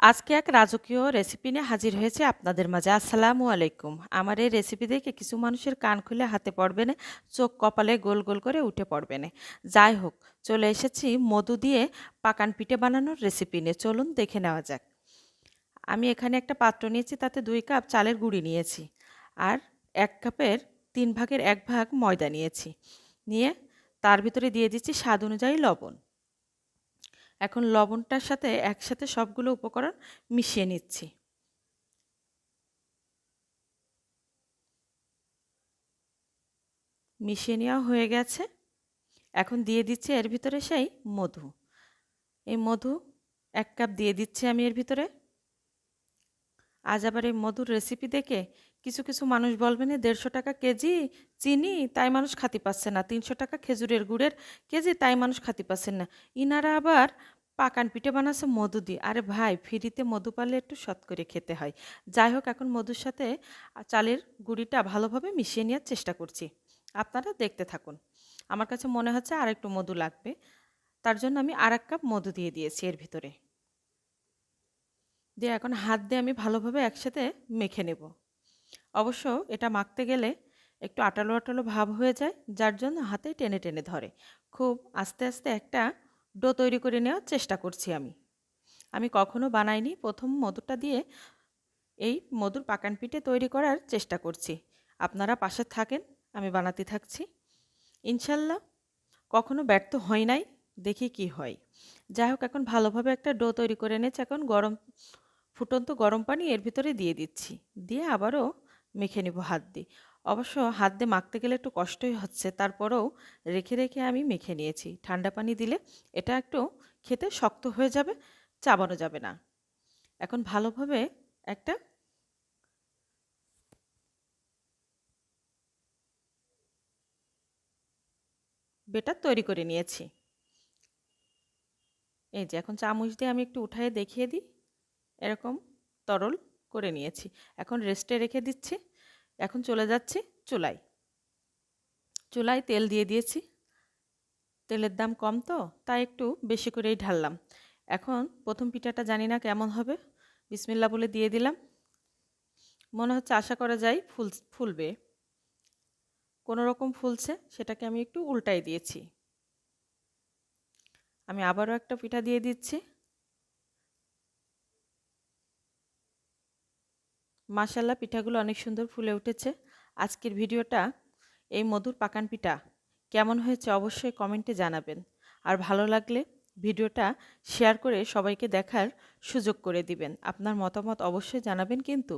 আজকে এক রাজকীয় রেসিপি নিয়ে হাজির হয়েছে আপনাদের মাঝে। আসসালামু আলাইকুম। আমার এই রেসিপি দেখে কিছু মানুষের কান খুলে হাতে পড়বে না, চোখ কপালে গোল গোল করে উঠে পড়বে না। যাই হোক, চলে এসেছি মধু দিয়ে পাকান পিঠে বানানোর রেসিপি নিয়ে। চলুন দেখে নেওয়া যাক। আমি এখানে একটা পাত্র নিয়েছি, তাতে দুই কাপ চালের গুঁড়ি নিয়েছি আর এক কাপের তিন ভাগের এক ভাগ ময়দা নিয়েছি। নিয়ে তার ভিতরে দিয়ে দিচ্ছি স্বাদ অনুযায়ী লবণ। এখন লবণটার সাথে একসাথে সবগুলো উপকরণ মিশিয়ে নিচ্ছি। মিশিয়ে নেওয়া হয়ে গেছে। এখন দিয়ে দিচ্ছি এর ভিতরে সেই মধু। এই মধু এক কাপ দিয়ে দিচ্ছি আমি এর ভিতরে। আজ আবার এই মধুর রেসিপি দেখে কিছু কিছু মানুষ বলবেন দেড়শো টাকা কেজি চিনি, তাই মানুষ খাতি পাচ্ছে না। তিনশো টাকা খেজুরের গুড়ের কেজি, তাই মানুষ খাতি পাচ্ছেন না। ইনারা আবার পাকান পিঠে বানাচ্ছে মধু দিয়ে। আরে ভাই, ফ্রিতে মধু পারলে একটু সৎ করে খেতে হয়। যাই হোক, এখন মধুর সাথে চালের গুঁড়িটা ভালোভাবে মিশিয়ে নেওয়ার চেষ্টা করছি। আপনারা দেখতে থাকুন। আমার কাছে মনে হচ্ছে আর একটু মধু লাগবে। তার জন্য আমি আর এক কাপ মধু দিয়ে দিয়েছি এর ভিতরে। দিয়ে এখন হাত দিয়ে আমি ভালোভাবে একসাথে মেখে নেব। অবশ্য এটা মাখতে গেলে একটু আটালো আটালো ভাব হয়ে যায়, যার জন্য হাতে টেনে টেনে ধরে। খুব আস্তে আস্তে একটা ডো তৈরি করে নেওয়ার চেষ্টা করছি আমি। আমি কখনো বানাইনি, প্রথম মধুটা দিয়ে এই মধুর পাকান পিঠে তৈরি করার চেষ্টা করছি। আপনারা পাশে থাকেন, আমি বানাতে থাকছি। ইনশাল্লাহ কখনো ব্যর্থ হয় নাই, দেখি কি হয়। যাই হোক, এখন ভালোভাবে একটা ডো তৈরি করে এনেছি, এখন গরম, ফুটন্ত গরম পানি এর ভিতরে দিয়ে দিচ্ছি। দিয়ে আবারও মেখে নিব হাত দিয়ে। অবশ্য হাত দিয়ে মাখতে গেলে একটু কষ্টই হচ্ছে। তারপরেও রেখে রেখে আমি মেখে নিয়েছি। ঠান্ডা পানি দিলে এটা একটু খেতে শক্ত হয়ে যাবে, চাবানো যাবে না। এখন ভালোভাবে একটা বেটার তৈরি করে নিয়েছি। এই যে এখন চামচ দিয়ে আমি একটু উঠায়ে দেখিয়ে দিই। এরকম তরল করে নিয়েছি। এখন রেস্টে রেখে দিচ্ছি। এখন চলে যাচ্ছি চুলায়। চুলায় তেল দিয়ে দিয়েছি। তেলের দাম কম তো, তাই একটু বেশি করেই ঢাললাম। এখন প্রথম পিঠাটা জানি না কেমন হবে, বিসমিল্লা বলে দিয়ে দিলাম। মনে হচ্ছে আশা করা যায় ফুল, ফুলবে। কোনো রকম ফুলছে, সেটাকে আমি একটু উল্টাই দিয়েছি। আমি আবারও একটা পিঠা দিয়ে দিচ্ছি। মাশাল্লাহ পিঠাগুলো অনেক সুন্দর ফুলে উঠেছে। আজকের ভিডিওটা এই মধুর পাকান পিঠা কেমন হয়েছে অবশ্যই কমেন্টে জানাবেন। আর ভালো লাগলে ভিডিওটা শেয়ার করে সবাইকে দেখার সুযোগ করে দিবেন। আপনার মতামত অবশ্যই জানাবেন কিন্তু।